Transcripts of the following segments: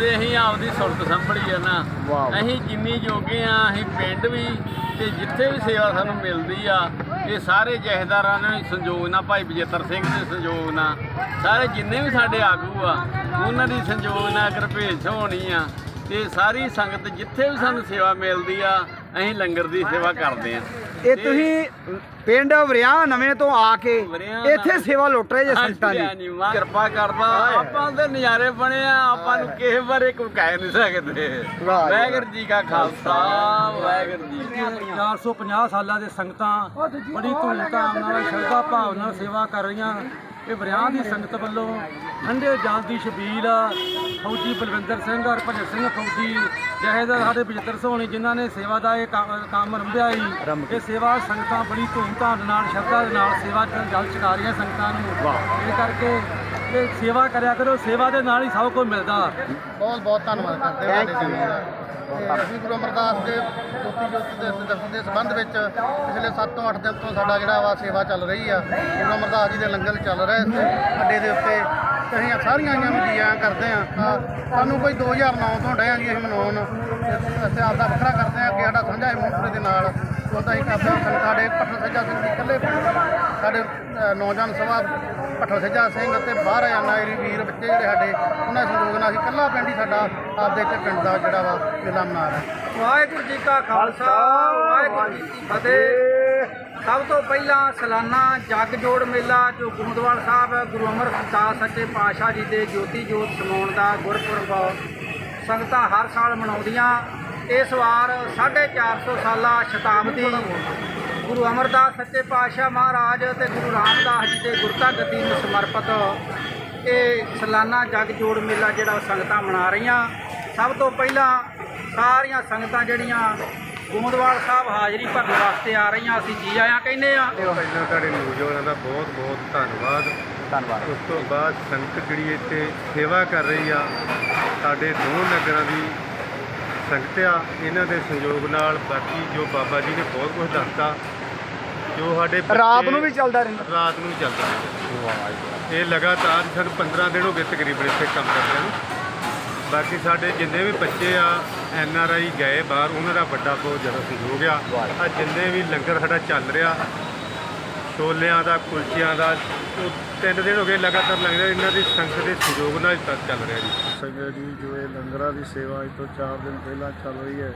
ਦੇ ਅਸੀਂ ਆਪਦੀ ਸੁਰਤ ਸੰਭੜੀ ਆ ਨਾ ਵਾਹ। ਅਸੀਂ ਜਿੰਨੀ ਜੋਗੇ ਆ ਅਸੀਂ ਪਿੰਡ ਵੀ ਤੇ ਜਿੱਥੇ ਵੀ ਸੇਵਾ ਸਾਨੂੰ ਮਿਲਦੀ ਆ ਇਹ ਸਾਰੇ ਜਹੇਦਾਰਾਂ ਨੇ ਸੰਯੋਗ ਨਾਲ ਭਾਈ ਬਜੇਤਰ ਸਿੰਘ ਦੇ ਸੰਯੋਗ ਨਾਲ ਸਾਰੇ ਜਿੰਨੇ ਵੀ ਸਾਡੇ ਆਗੂ ਆ ਉਹਨਾਂ ਦੀ ਸੰਯੋਗ ਨਾਲ ਗੁਰਭੇਜ ਹੋਣੀ ਆ ਤੇ ਸਾਰੀ ਸੰਗਤ ਜਿੱਥੇ ਵੀ ਸਾਨੂੰ ਸੇਵਾ ਮਿਲਦੀ ਆ ਅਸੀਂ ਲੰਗਰ ਦੀ ਸੇਵਾ ਕਰਦੇ ਆ ਇਹ ਤੁਸੀਂ ਪਿੰਡ ਵਰਿਆ ਨਵੇਂ ਤੋਂ ਆ ਕੇ ਵਰਿਆਂ ਇੱਥੇ ਸੇਵਾ ਲੁੱਟ ਰਹੇ ਜੇ ਸੰਗਤਾਂ ਦੀ। ਹਾਂਜੀ ਕਿਰਪਾ ਕਰਦਾ ਆਪਾਂ ਦੇ ਨਜ਼ਾਰੇ ਬਣੇ ਆ ਆਪਾਂ ਨੂੰ ਕਿਸੇ ਬਾਰੇ ਕੋਈ ਕਹਿ ਨਹੀਂ ਸਕਦੇ। ਵਾਹ ਜੀ ਵਾਹਿਗੁਰੂ ਜੀ ਕਾ ਖਾਲਸਾ ਵਾਹਿਗੁਰੂ ਜੀ ਕੀ ਫਤਿਹ। 450 ਸਾਲਾਂ ਦੇ ਸੰਗਤਾਂ ਬੜੀ ਧੂਮਧਾਮ ਨਾਲ ਸ਼ਰਧਾ ਭਾਵਨਾ ਨਾਲ ਸੇਵਾ ਕਰ ਰਹੀਆਂ। ਇਹ ਵਰਿਆਂ ਦੀ ਸੰਗਤ ਵੱਲੋਂ ਠੰਡੇ ਜਲ ਦੀ ਛਬੀਲ ਫੌਜੀ ਬਲਵਿੰਦਰ ਸਿੰਘ ਔਰ ਭਜਨ ਸਿੰਘ ਫੌਜੀ ਜਹੇਦਾਰ ਸਾਡੇ 75 ਸੋਹਣੀ ਜਿਨ੍ਹਾਂ ਨੇ ਸੇਵਾ ਦਾ ਇਹ ਕੰਮ ਕੰਮ ਰੰਭਿਆ ਹੀ ਇਹ ਸੇਵਾ ਸੰਗਤਾਂ ਬੜੀ ਧੂਮਧਾਮ ਨਾਲ ਸ਼ਰਧਾ ਦੇ ਨਾਲ ਸੇਵਾ ਜਲ ਛਕਾ ਰਹੀਆਂ ਸੰਗਤਾਂ ਨੂੰ। ਇਹ ਕਰਕੇ ਇਹ ਸੇਵਾ ਕਰਿਆ ਕਰੋ ਸੇਵਾ ਦੇ ਨਾਲ ਹੀ ਸਭ ਕੁਝ ਮਿਲਦਾ। ਬਹੁਤ ਬਹੁਤ ਧੰਨਵਾਦ ਕਰਦੇ ਹਾਂ ਤੁਹਾਡੇ ਜੀਵਨ ਦਾ ਤੇ ਅਸੀਂ ਗੁਰੂ ਅਮਰਦਾਸ ਦੇ ਜੋਤੀ ਜੋਤੀ ਦੇ ਦਰਸ਼ਨ ਦੇ ਸੰਬੰਧ ਵਿੱਚ ਪਿਛਲੇ 7 ਤੋਂ 8 ਦਿਨ ਤੋਂ ਸਾਡਾ ਜਿਹੜਾ ਵਾ ਸੇਵਾ ਚੱਲ ਰਹੀ ਆ। ਗੁਰੂ ਅਮਰਦਾਸ ਜੀ ਦੇ ਲੰਗਰ ਚੱਲ ਰਹੇ ਇੱਥੇ ਅੱਡੇ ਦੇ ਉੱਤੇ ਤੇ ਅਸੀਂ ਸਾਰੀਆਂ ਆਈਆਂ ਨੂੰ ਜੀ ਆਇਆਂ ਕਰਦੇ ਆ। ਸਾਨੂੰ ਕੋਈ 2009 ਤੋਂ ਡਿਆ ਜੀ ਅਸੀਂ ਮਨਾਉਣ। ਅਸੀਂ ਆਪਦਾ ਵੱਖਰਾ ਕਰਦੇ ਆ। ਕਿ ਸਾਡਾ ਸਾਂਝਾ ਹੈ ਮੂੰਗਫਲੀ ਦੇ ਨਾਲ। ਉਹਦਾ ਹੀ ਕਰਦੇ ਸਾਡੇ ਪੱਠਲ ਸੱਜਾ ਸਿੰਘ ਜੀ ਇਕੱਲੇ ਸਾਡੇ ਨੌਜਵਾਨ ਸਭਾ ਪੱਠਲ ਸੱਜਾ ਸਿੰਘ ਅਤੇ ਬਾਹਰ ਆ ਨਾਇਰੀ ਵੀਰ ਬੱਚੇ ਜਿਹੜੇ ਸਾਡੇ ਉਹਨਾਂ ਦੇ ਸੰਯੋਗ ਨਾਲ ਅਸੀਂ ਇਕੱਲਾ ਪਿੰਡ ਹੀ ਸਾਡਾ ਆਪਦੇ ਇੱਥੇ ਪਿੰਡ ਦਾ ਜਿਹੜਾ ਵਾ ਮੇਲਾ ਮਨਾ ਰਿਹਾ ਵਾਹਿਗੁਰੂ ਜੀ ਕਾ ਖਾਲਸਾ ਵਾਹਿਗੁਰੂ ਜੀ ਕੀ ਫਤਿਹ। ਸਭ ਤੋਂ ਪਹਿਲਾਂ ਸਾਲਾਨਾ ਜੱਗ ਜੋੜ ਮੇਲਾ ਜੋ ਗੁਰਦੁਆਰਾ ਸਾਹਿਬ ਗੁਰੂ ਅਮਰਦਾਸ ਸੱਚੇ ਪਾਤਸ਼ਾਹ ਜੀ ਦੇ ਜੋਤੀ ਜੋਤ ਸਮਾਉਣ ਦਾ ਗੁਰਪੁਰਬ ਸੰਗਤਾਂ ਹਰ ਸਾਲ ਮਨਾਉਂਦੀਆਂ। ਇਸ ਵਾਰ 450 ਸਾਲਾ ਸ਼ਤਾਬਦੀ ਗੁਰੂ ਅਮਰਦਾਸ ਸੱਚੇ ਪਾਤਸ਼ਾਹ ਮਹਾਰਾਜ ਤੇ ਗੁਰੂ ਰਾਮਦਾਸ ਜੀ ਦੇ ਗੁਰਤਾ ਗੱਦੀ ਨੂੰ ਸਮਰਪਿਤ ਇਹ ਸਾਲਾਨਾ ਜੱਗ ਜੋੜ ਮੇਲਾ ਜਿਹੜਾ ਸੰਗਤਾਂ ਮਨਾ ਰਹੀਆਂ। ਸਭ ਤੋਂ ਪਹਿਲਾਂ ਸਾਰੀਆਂ ਸੰਗਤਾਂ ਜਿਹੜੀਆਂ ਗੋਂਦਵਾਲ ਸਾਹਿਬ ਹਾਜ਼ਰੀ ਭਰਨ ਵਾਸਤੇ ਆ ਰਹੀਆਂ ਅਸੀਂ ਜੀ ਆਇਆਂ ਕਹਿੰਦੇ ਆ ਪਹਿਲਾਂ ਤੁਹਾਡੇ ਨੌਜਵਾਨਾਂ ਦਾ ਬਹੁਤ ਬਹੁਤ ਧੰਨਵਾਦ। ਧੰਨਵਾਦ। ਉਸ ਤੋਂ ਬਾਅਦ ਸੰਗਤ ਜਿਹੜੀ ਇੱਥੇ ਸੇਵਾ ਕਰ ਰਹੀ ਆ ਸਾਡੇ ਦੋ ਨਗਰਾਂ ਦੀ ਸੰਗਤ ਆ ਇਹਨਾਂ ਦੇ ਸੰਯੋਗ ਨਾਲ ਬਾਕੀ ਜੋ ਬਾਬਾ ਜੀ ਨੇ ਬਹੁਤ ਕੁਝ ਦੱਸਤਾ ਜੋ ਸਾਡੇ ਬੱਚੇ- ਰਾਤ ਨੂੰ ਵੀ ਚੱਲਦਾ ਰਹਿੰਦਾ। ਰਾਤ ਨੂੰ ਚੱਲਦਾ ਰਹਿੰਦਾ। ਇਹ ਲਗਾਤਾਰ ਸਾਨੂੰ 15 ਦਿਨ ਹੋ ਗਏ ਤਕਰੀਬਨ ਇੱਥੇ ਕੰਮ ਕਰਦਿਆਂ ਨੂੰ। ਬਾਕੀ ਸਾਡੇ ਜਿੰਨੇ ਵੀ ਬੱਚੇ ਆ ਐਨ ਆਰ ਆਈ ਗਏ ਬਾਹਰ ਉਹਨਾਂ ਦਾ ਵੱਡਾ ਬਹੁਤ ਜ਼ਿਆਦਾ ਸਹਿਯੋਗ ਆ। ਆ ਜਿੰਨੇ ਵੀ ਲੰਗਰ ਸਾਡਾ ਚੱਲ ਰਿਹਾ ਛੋਲਿਆਂ ਦਾ, ਕੁਲਚਿਆਂ ਦਾ, ਉਹ ਤਿੰਨ ਦਿਨ ਹੋ ਗਏ ਲਗਾਤਾਰ ਲੰਗਰ ਇਹਨਾਂ ਦੀ ਸੰਗਤ ਦੇ ਸਹਿਯੋਗ ਨਾਲ ਹੀ ਚੱਲ ਰਿਹਾ ਜੀ। ਸੰਗਤ ਜੀ, ਜੋ ਇਹ ਲੰਗਰਾਂ ਦੀ ਸੇਵਾ ਅੱਜ ਤੋਂ 4 ਦਿਨ ਪਹਿਲਾਂ ਚੱਲ ਰਹੀ ਹੈ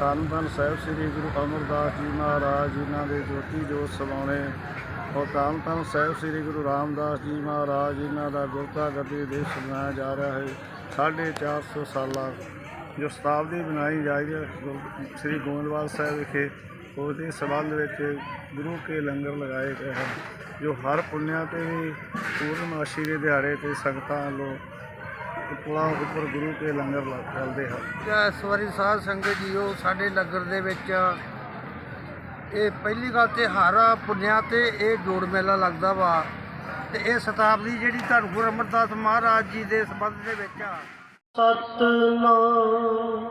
ਧੰਨ ਧੰਨ ਸਾਹਿਬ ਸ੍ਰੀ ਗੁਰੂ ਅਮਰਦਾਸ ਜੀ ਮਹਾਰਾਜ ਜਿਨ੍ਹਾਂ ਦੇ ਜੋਤੀ ਜੋਤ ਸਮਾਉਣੇ, ਔਰ ਧੰਨ ਧੰਨ ਸਾਹਿਬ ਸ੍ਰੀ ਗੁਰੂ ਰਾਮਦਾਸ ਜੀ ਮਹਾਰਾਜ ਜਿਨ੍ਹਾਂ ਦਾ ਗੁਰਤਾ ਗੱਦੀ ਦੇ ਮਨਾਇਆ ਜਾ ਰਿਹਾ ਹੈ 450 ਸਾਲਾਂ ਜੋ ਸ਼ਤਾਬਦੀ ਬਣਾਈ ਜਾ ਰਹੀ ਹੈ, ਗੁਰੂ- ਸ੍ਰੀ ਗੋਇੰਦਵਾਲ ਸਾਹਿਬ ਵਿਖੇ। ਉਹਦੇ ਸੰਬੰਧ ਵਿੱਚ ਗੁਰੂ ਕੇ ਲੰਗਰ ਲਗਾਏ ਗਏ ਹਨ ਜੋ ਹਰ ਪੁੰਨਿਆ ਤੇ ਵੀ ਪੂਰਨਮਾਸ਼ੀ ਦੇ ਦਿਹਾੜੇ ਤੇ ਸੰਗਤਾਂ ਵੱਲੋਂ ਉਪਲਾ ਉੱਪਰ ਗੁਰੂ ਕੇ ਲੰਗਰ ਚੱਲਦੇ ਹਨ। ਇਸ ਵਾਰੀ ਸਾਧ ਸੰਗਤ ਜੀਓ ਸਾਡੇ ਲੰਗਰ ਦੇ ਵਿੱਚ ਇਹ ਪਹਿਲੀ ਗੱਲ ਤੇ ਹਰ ਪੁੰਨਿਆ ਤੇ ਇਹ ਜੋੜ ਮੇਲਾ ਲੱਗਦਾ ਵਾ ਤੇ ਇਹ ਸ਼ਤਾਬਦੀ ਜਿਹੜੀ ਧੰਨ ਗੁਰੂ ਅਮਰਦਾਸ ਮਹਾਰਾਜ ਜੀ ਦੇ ਸੰਬੰਧ ਦੇ ਵਿੱਚ ਆ। ਸਤਨਾਮ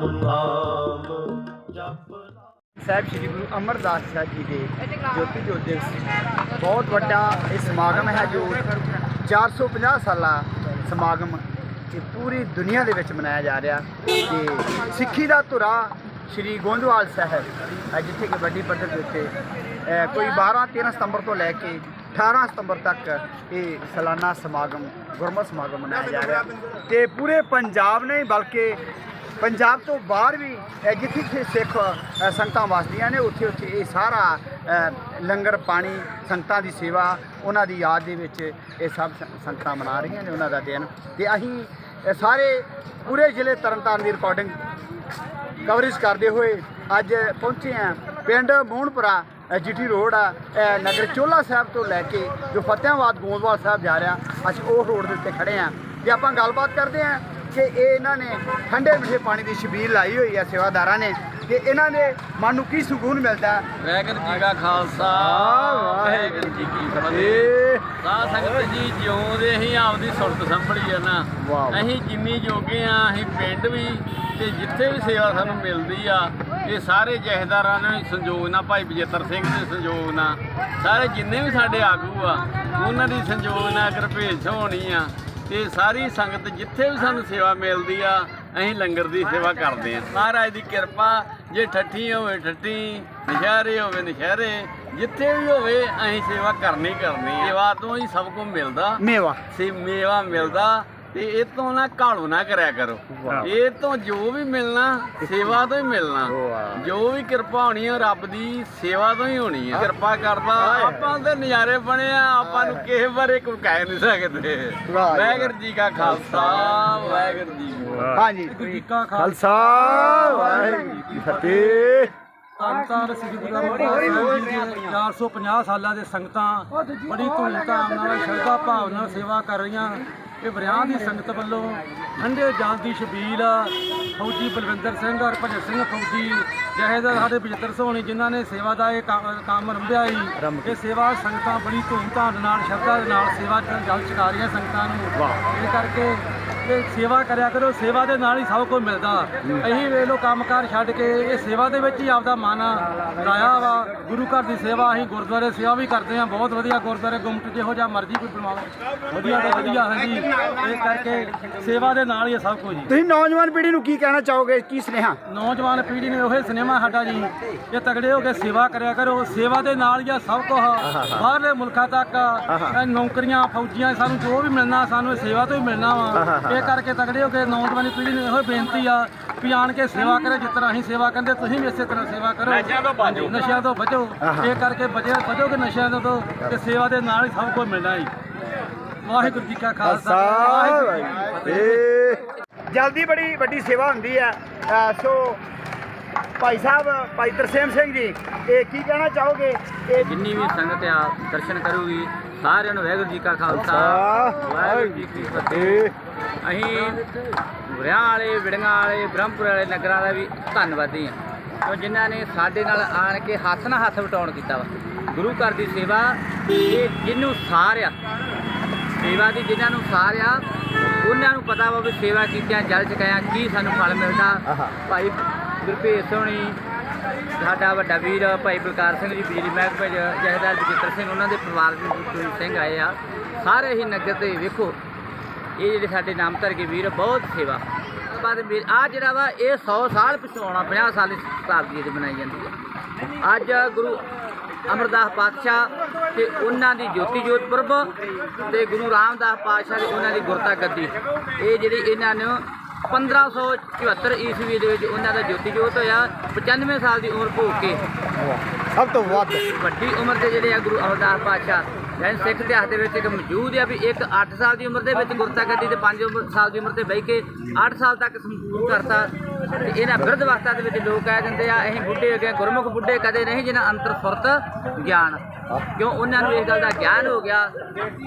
RAM ਨਾਮ ਜਪ ਸਾਹਿਬ ਸ੍ਰੀ ਗੁਰੂ ਅਮਰਦਾਸ ਸਾਹਿਬ ਜੀ ਦੇ ਜੋਤੀ ਜੋਤ ਦਿਵਸ ਬਹੁਤ ਵੱਡਾ ਇਹ ਸਮਾਗਮ ਹੈ ਜੋ 450 ਸਾਲਾ ਸਮਾਗਮ ਇਹ ਪੂਰੀ ਦੁਨੀਆ ਦੇ ਵਿੱਚ ਮਨਾਇਆ ਜਾ ਰਿਹਾ ਤੇ ਸਿੱਖੀ ਦਾ ਧੁਰਾ ਸ੍ਰੀ ਗੋਂਦਵਾਲ ਸਾਹਿਬ ਅਹ ਜਿੱਥੇ ਕਿ ਵੱਡੀ ਪੱਧਰ ਦੇ ਉੱਤੇ ਕੋਈ 12 13 ਸਤੰਬਰ ਤੋਂ ਲੈ ਕੇ 18 ਸਤੰਬਰ ਤੱਕ ਇਹ ਸਾਲਾਨਾ ਸਮਾਗਮ, ਗੁਰਮਤ ਸਮਾਗਮ ਮਨਾਇਆ ਜਾ ਰਿਹਾ। ਤੇ ਪੂਰੇ ਪੰਜਾਬ ਨੇ ਬਲਕਿ ਪੰਜਾਬ ਤੋਂ ਬਾਹਰ ਵੀ ਜਿੱਥੇ ਜਿੱਥੇ ਸਿੱਖ ਸੰਗਤਾਂ ਵਸਦੀਆਂ ਨੇ, ਉੱਥੇ ਉੱਥੇ ਇਹ ਸਾਰਾ ਲੰਗਰ ਪਾਣੀ, ਸੰਗਤਾਂ ਦੀ ਸੇਵਾ, ਉਹਨਾਂ ਦੀ ਯਾਦ ਦੇ ਵਿੱਚ ਇਹ ਸਭ ਸੰਗਤਾਂ ਮਨਾ ਰਹੀਆਂ ਨੇ ਉਹਨਾਂ ਦਾ ਦਿਨ। ਤੇ ਅਸੀਂ ਸਾਰੇ ਪੂਰੇ ਜ਼ਿਲ੍ਹੇ ਤਰਨਤਾਰਨ ਦੀ ਰਿਕਾਰਡਿੰਗ ਕਵਰੇਜ ਕਰਦੇ ਹੋਏ ਅੱਜ ਪਹੁੰਚੇ ਆ ਪਿੰਡ ਮੋਹਨਪੁਰਾ ਜੀਟੀ ਰੋਡ ਆ ਨਗਰ ਚੋਲਾ ਸਾਹਿਬ ਤੋਂ ਲੈ ਕੇ ਜੋ ਫਤਿਆਬਾਦ ਗੋਂਦਵਾਲ ਸਾਹਿਬ ਜਾ ਰਿਹਾ, ਅਸੀਂ ਉਹ ਰੋਡ ਦੇ ਉੱਤੇ ਖੜੇ ਆ ਜੇ ਆਪਾਂ ਗੱਲਬਾਤ ਕਰਦੇ ਆ ਕਿ ਇਹ ਇਹਨਾਂ ਨੇ ਠੰਡੇ ਮਿੱਠੇ ਪਾਣੀ ਦੀ ਛਬੀਲ ਲਾਈ ਹੋਈ ਆ ਸੇਵਾਦਾਰਾਂ ਨੇ ਕਿ ਇਹਨਾਂ ਦੇ ਮਨ ਨੂੰ ਕੀ ਸਕੂਨ ਮਿਲਦਾ। ਹੈ। ਵਾਹਿਗੁਰੂ ਜੀ ਕਾ ਖਾਲਸਾ ਵਾਹਿਗੁਰੂ ਜੀ ਕੀ ਫਤਿਹ। ਸਾਧ ਸੰਗਤ ਜੀ ਜਿਉਂਦੇ ਅਸੀਂ ਆਪਦੀ ਸੁਰਤ ਸੰਭਲੀ ਆ ਨਾ। ਅਸੀਂ ਜਿੰਨੀ ਜੋਗੇ ਆ ਅਸੀਂ ਪਿੰਡ ਵੀ ਤੇ ਜਿੱਥੇ ਵੀ ਸੇਵਾ ਸਾਨੂੰ ਮਿਲਦੀ ਆ ਇਹ ਸਾਰੇ ਜਹੇਦਾਰਾਂ ਨੇ ਸੰਯੋਗ ਨਾਲ ਭਾਈ ਬਜੇਤਰ ਸਿੰਘ ਦੇ ਸੰਯੋਗ ਨਾਲ। ਸਾਰੇ ਜਿੰਨੇ ਵੀ ਸਾਡੇ ਆਗੂ ਆ ਉਹਨਾਂ ਦੀ ਸੰਯੋਗ ਨਾਲ ਗੁਰਭੇਜ ਹੋਣੀ ਆ ਤੇ ਸਾਰੀ ਸੰਗਤ ਜਿੱਥੇ ਵੀ ਸਾਨੂੰ ਸੇਵਾ ਮਿਲਦੀ ਆ ਅਸੀਂ ਲੰਗਰ ਦੀ ਸੇਵਾ ਕਰਦੇ ਆ। ਮਹਾਰਾਜ ਦੀ ਕਿਰਪਾ ਜੇ ਠੱਠੀ ਹੋਵੇ ਠੱਠੀ ਨਸ਼ਹਿਰੇ ਹੋਵੇ ਨਸ਼ਹਿਰੇ ਜਿੱਥੇ ਵੀ ਹੋਵੇ ਅਸੀਂ ਸੇਵਾ ਕਰਨੀ ਕਰਨੀ ਆ। ਸੇਵਾ ਤੋਂ ਹੀ ਸਭ ਕੁਝ ਮਿਲਦਾ। ਮੇਵਾ। ਸੇ ਮੇਵਾ ਮਿਲਦਾ ਤੇ ਇਹ ਤੋਂ ਨਾ ਘਾਲੂ ਨਾ ਕਰਿਆ ਕਰੋ। ਇਹ ਤੋਂ ਜੋ ਵੀ ਮਿਲਣਾ ਸੇਵਾ ਤੋਂ ਹੀ ਮਿਲਣਾ। ਜੋ ਵੀ ਕਿਰਪਾ ਹੋਣੀ ਹੈ ਰੱਬ ਦੀ ਸੇਵਾ ਤੋਂ ਹੀ ਹੋਣੀ ਹੈ ਕਿਰਪਾ ਕਰਦਾ। ਆਪਾਂ ਦੇ ਨਜ਼ਾਰੇ ਬਣੇ ਆ ਆਪਾਂ ਨੂੰ ਕਿਸੇ ਬਾਰੇ ਕੋਈ ਕਹਿ ਨਹੀਂ ਸਕਦੇ। ਵਾਹ ਜੀ, ਵਾਹਿਗੁਰੂ ਜੀ ਕਾ ਖਾਲਸਾ ਵਾਹਿਗੁਰੂ ਜੀ। ਹਾਂਜੀ। ਖਾਲਸਾ। ਵਾਹਿਗੁਰੂ ਜੀ ਕੀ ਫਤਿਹ। ਧੰਨ ਸ੍ਰੀ ਗੁਰੂ ਅਮਰਦਾਸ ਸਾਹਿਬ ਜੀ ਦੀਆਂ 450 ਸਾਲਾਂ ਦੇ ਸੰਗਤਾਂ ਬੜੀ ਧੂਮਧਾਮ ਨਾਲ ਸ਼ਰਧਾ ਭਾਵ ਨਾਲ ਸੇਵਾ ਕਰ ਰਹੀਆਂ। ਇਹ ਵਰਿਆਂ ਦੀ ਸੰਗਤ ਵੱਲੋਂ ਠੰਡੇ ਜਲ ਦੀ ਛਬੀਲ ਫੌਜੀ ਬਲਵਿੰਦਰ ਸਿੰਘ ਔਰ ਭਜਨ ਸਿੰਘ ਫੌਜੀ ਜਹੇਦਾਰ ਸਾਡੇ 75 ਸੋਹਣੀ ਜਿਨ੍ਹਾਂ ਨੇ ਸੇਵਾ ਦਾ ਇਹ ਕੰਮ ਰੰਭਿਆ ਹੀ ਇਹ ਸੇਵਾ ਸੰਗਤਾਂ ਬੜੀ ਧੂਮਧਾਮ ਦੇ ਨਾਲ ਸ਼ਰਧਾ ਦੇ ਨਾਲ ਸੇਵਾ ਜਲ ਛਕਾ ਰਹੀਆਂ ਸੰਗਤਾਂ ਨੂੰ। ਇਹ ਕਰਕੇ ਇਹ ਸੇਵਾ ਕਰਿਆ ਕਰੋ ਸੇਵਾ ਦੇ ਨਾਲ ਹੀ ਸਭ ਕੁਝ ਮਿਲਦਾ। ਅਸੀਂ ਵੇਖ ਲੋ ਕੰਮਕਾਰ ਛੱਡ ਕੇ ਇਹ ਸੇਵਾ ਦੇ ਵਿੱਚ ਹੀ ਆਪਦਾ ਮਨ ਲਾਇਆ ਵਾ। ਗੁਰੂ ਘਰ ਦੀ ਸੇਵਾ ਅਸੀਂ ਗੁਰਦੁਆਰੇ ਸੇਵਾ ਵੀ ਕਰਦੇ ਹਾਂ। ਬਹੁਤ ਵਧੀਆ ਗੁਰਦੁਆਰੇ ਗੁੰਮਟ ਜਿਹੋ ਜਿਹਾ ਮਰਜ਼ੀ ਕੋਈ ਬਣਵਾਓ। ਵਧੀਆ ਤੋਂ ਵਧੀਆ ਹਾਂਜੀ ਇਹ ਕਰਕੇ ਸੇਵਾ ਦੇ ਨਾਲ ਹੀ ਸਭ ਕੁਝ। ਜੀ ਤੁਸੀਂ ਨੌਜਵਾਨ ਪੀੜ੍ਹੀ ਨੂੰ ਕੀ ਕਹਿਣਾ ਚਾਹੋਗੇ? ਕੀ ਸੁਨੇਹਾ? ਨੌਜਵਾਨ ਪੀੜ੍ਹੀ ਨੇ ਉਹ ਸਿਨੇਮਾ ਸਾਡਾ ਜੀ ਇਹ ਤਗੜੇ ਹੋ ਕੇ ਸੇਵਾ ਕਰਿਆ ਕਰੋ। ਸੇਵਾ ਦੇ ਨਾਲ ਹੀ ਆ ਸਭ ਕੁਝ। ਬਾਹਰਲੇ ਮੁਲਕਾਂ ਤੱਕ ਨੌਕਰੀਆਂ ਫੌਜੀਆਂ ਸਾਨੂੰ ਜੋ ਵੀ ਮਿਲਣਾ ਸਾਨੂੰ ਸੇਵਾ ਤੋਂ ਹੀ ਮਿਲਣਾ ਵਾ। ਇਹ ਕਰਕੇ ਤਗੜੇ ਹੋ ਕੇ ਨੌਜਵਾਨ ਪੀੜ੍ਹੀ ਨੂੰ ਇਹੋ ਬੇਨਤੀ ਆ ਵੀ ਆਣ ਕੇ ਸੇਵਾ ਕਰੇ ਜਿਸ ਤਰ੍ਹਾਂ ਅਸੀਂ ਸੇਵਾ ਕਰਦੇ ਤੁਸੀਂ ਵੀ ਇਸੇ ਤਰ੍ਹਾਂ ਸੇਵਾ ਕਰੋ। ਨਸ਼ਿਆਂ ਤੋਂ ਬਚੋ। ਨਸ਼ਿਆਂ ਤੋਂ ਬਚੋ। ਇਹ ਕਰਕੇ ਬਚੇ ਬਚੋਗੇ ਨਸ਼ਿਆਂ ਤੋਂ ਤੇ ਸੇਵਾ ਦੇ ਨਾਲ ਹੀ ਸਭ ਕੁਝ ਮਿਲਣਾ ਜੀ। ਵਾਹਿਗੁਰੂ ਜੀ ਕਾ ਖਾਲਸਾ। ਵਾਹਿਗੁਰੂ ਜੀ ਕੀ ਫਤਿਹ। ਜਲਦੀ ਬੜੀ ਵੱਡੀ ਸੇਵਾ ਹੁੰਦੀ ਹੈ ਅ, ਸੋ ਭਾਈ ਸਾਹਿਬ ਭਾਈ ਤਰਸੇਮ ਸਿੰਘ ਜੀ ਇਹ ਕੀ ਕਹਿਣਾ ਚਾਹੋਗੇ? ਇਹ ਜਿੰਨੀ ਵੀ ਸੰਗਤ ਆ ਦਰਸ਼ਨ ਕਰੂਗੀ ਸਾਰਿਆਂ ਨੂੰ ਵਾਹਿਗੁਰੂ ਜੀ ਕਾ ਖਾਲਸਾ। ਵਾਹਿਗੁਰੂ ਜੀ ਕੀ ਫਤਿਹ। ਅਸੀਂ ਵਰਿਆਂ ਵਾਲੇ ਵਿੜੀਆਂ ਵਾਲੇ ਬ੍ਰਹਮਪੁਰ ਵਾਲੇ ਨਗਰਾਂ ਦਾ ਵੀ ਧੰਨਵਾਦੀ ਹਾਂ। ਕਿਉਂ ਜਿਨ੍ਹਾਂ ਨੇ ਸਾਡੇ ਨਾਲ ਆਣ ਕੇ ਹੱਥ ਨਾਲ ਹੱਥ ਵਟਾਉਣ ਕੀਤਾ ਵਾ। ਗੁਰੂ ਘਰ ਦੀ ਸੇਵਾ ਇਹ ਜਿਹਨੂੰ ਸਾਰਿਆ ਸੇਵਾ ਦੀ ਜਿਨ੍ਹਾਂ ਨੂੰ ਸਾਰਿਆ ਉਹਨਾਂ ਨੂੰ ਪਤਾ ਵਾ ਵੀ ਸੇਵਾ ਕੀਤਿਆਂ ਜਲ ਚਕਾਇਆ ਕੀ ਸਾਨੂੰ ਫਲ ਮਿਲਦਾ। ਭਾਈ ਗੁਰਭੇਜ ਸੋਹਣੀ ਸਾਡਾ ਵੱਡਾ ਵੀਰ ਭਾਈ ਬਲਕਾਰ ਸਿੰਘ ਜੀ ਬਿਜਲੀ ਮਹਿਕਮੇ 'ਚ ਜਹੇਦਾਰ ਜਗਿੱਤਰ ਸਿੰਘ ਉਹਨਾਂ ਦੇ ਪਰਿਵਾਰ ਦੇ ਸਿੰਘ ਆਏ ਆ। ਸਾਰੇ ਹੀ ਨਗਰ ਤੇ ਵੇਖੋ ਇਹ ਜਿਹੜੇ ਸਾਡੇ ਨਾਮ ਧਰ ਕੇ ਵੀਰ ਬਹੁਤ ਸੇਵਾ। ਬਾਅਦ ਆ ਜਿਹੜਾ ਵਾ ਇਹ 100 ਸਾਲ ਪਿਛੋਂ ਆਉਣਾ 50 ਸਾਲ ਦੀ ਸ਼ਤਾਬਦੀ ਦੀ ਬਣਾਈ ਜਾਂਦੀ ਹੈ ਅੱਜ ਗੁਰੂ ਅਮਰਦਾਸ ਪਾਤਸ਼ਾਹ ਤੇ ਉਹਨਾਂ ਦੀ ਜੋਤੀ ਜੋਤ ਪੁਰਬ ਤੇ ਗੁਰੂ ਰਾਮਦਾਸ ਪਾਤਸ਼ਾਹ ਦੀ ਉਹਨਾਂ ਦੀ ਗੁਰਤਾ ਗੱਦੀ। ਇਹ ਜਿਹੜੀ ਇਹਨਾਂ ਨੇ 1574 ਈਸਵੀ ਦੇ ਵਿੱਚ ਉਹਨਾਂ ਦਾ ਜੋਤੀ ਜੋਤ ਹੋਇਆ 95 ਸਾਲ ਦੀ ਉਮਰ ਭੋਗ ਕੇ। ਸਭ ਤੋਂ ਵੱਧ। ਵੱਡੀ ਉਮਰ ਦੇ ਜਿਹੜੇ ਆ ਗੁਰੂ ਅਮਰਦਾਸ ਪਾਤਸ਼ਾਹ ਜੈਨ ਸਿੱਖ ਇਤਿਹਾਸ ਦੇ ਵਿੱਚ ਇੱਕ ਮੌਜੂਦ ਆ ਵੀ ਇੱਕ 8 ਸਾਲ ਦੀ ਉਮਰ ਦੇ ਵਿੱਚ ਗੁਰਤਾ ਗੱਦੀ ਤੇ 5 ਸਾਲ ਦੀ ਉਮਰ ਤੇ ਬਹਿ ਕੇ 8 ਸਾਲ ਤੱਕ ਸੰਪੂਰਨ ਕਰਤਾ। ਤੇ ਇਹਨਾਂ ਬਿਰਧ ਅਵਸਥਾ ਦੇ ਵਿੱਚ ਲੋਕ ਕਹਿ ਦਿੰਦੇ ਆ, ਅਸੀਂ ਬੁੱਢੇ ਹੋ ਗਏ, ਗੁਰਮੁਖ ਬੁੱਢੇ ਕਦੇ ਨਹੀਂ ਜਿਨ੍ਹਾਂ ਅੰਤਰ ਸੁਰਤ ਗਿਆਨ। ਕਿਉਂ ਉਹਨਾਂ ਨੂੰ ਇਸ ਗੱਲ ਦਾ ਗਿਆਨ ਹੋ ਗਿਆ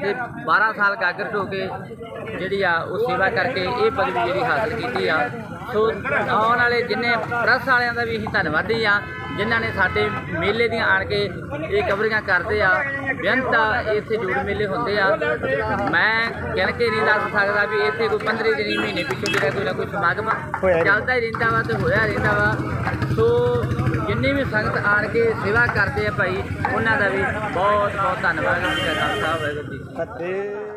ਤੇ 12 ਸਾਲ ਗਾਗਰ ਹੋ ਕੇ ਜਿਹੜੀ ਆ ਉਹ ਸੇਵਾ ਕਰਕੇ ਇਹ ਪਦਵੀ ਜਿਹੜੀ ਹਾਸਲ ਕੀਤੀ ਆ। ਸੋ ਆਉਣ ਵਾਲੇ ਜਿੰਨੇ ਪ੍ਰੈਸ ਵਾਲਿਆਂ ਦਾ ਵੀ ਅਸੀਂ ਧੰਨਵਾਦੀ ਆ। ਜਿਨ੍ਹਾਂ ਨੇ ਸਾਡੇ ਮੇਲੇ ਦੀਆਂ ਆਣ ਕੇ ਇਹ ਕਵਰਿੰਗਾਂ ਕਰਦੇ ਆ ਬੇਅੰਤ ਇੱਥੇ ਜੋੜ ਮੇਲੇ ਹੁੰਦੇ ਆ। ਮੈਂ ਗਿਣ ਕੇ ਨਹੀਂ ਦੱਸ ਸਕਦਾ ਵੀ ਇੱਥੇ ਕੋਈ 15 ਦਿਨੀ ਮਹੀਨੇ ਪਿੱਛੋਂ ਜਿਹੜਾ ਕੋਈ ਨਾ ਕੋਈ ਸਮਾਗਮ ਚੱਲਦਾ ਹੀ ਰਹਿੰਦਾ ਵਾ ਤੇ ਹੋਇਆ ਰਹਿੰਦਾ ਵਾ। ਸੋ ਜਿੰਨੇ ਵੀ ਸੰਗਤ ਆਣ ਕੇ ਸੇਵਾ ਕਰਦੇ ਆ ਭਾਈ ਉਹਨਾਂ ਦਾ ਵੀ ਬਹੁਤ ਬਹੁਤ ਧੰਨਵਾਦ ਜੀ ਦਾ ਖਾਲਸਾ ਵਾਹਿਗੁਰੂ ਜੀ ਕੀ। ਫਤਿਹ।